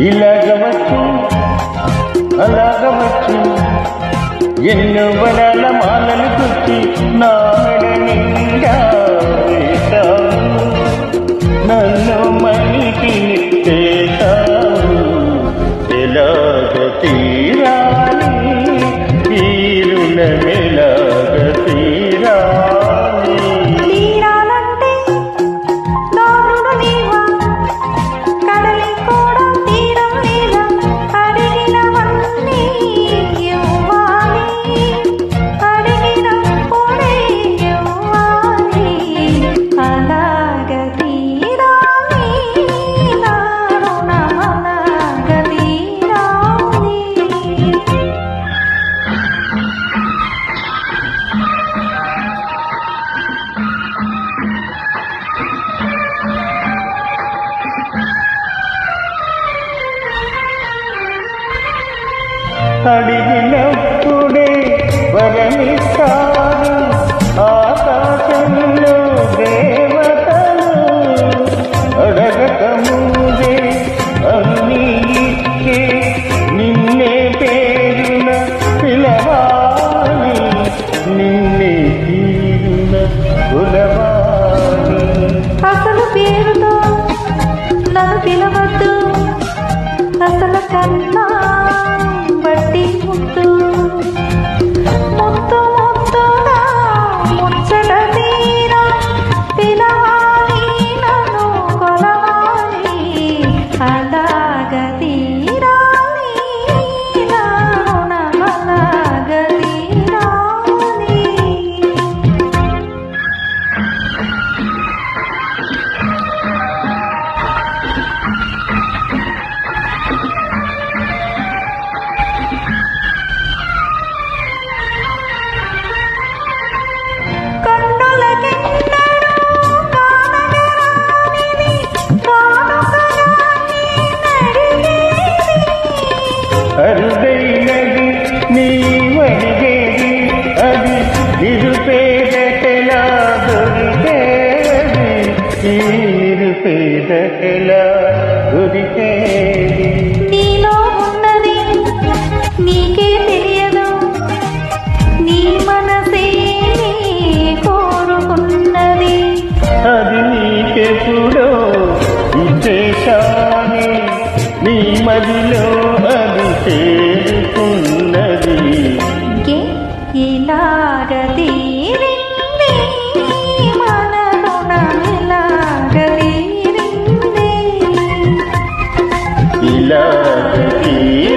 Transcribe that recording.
ఇలాగవచ్చు అలాగవచ్చు ఎన్నో వరాల మాలను చూచి నా నన్ను அடியின నిరుపేదకెలా గురికే love. He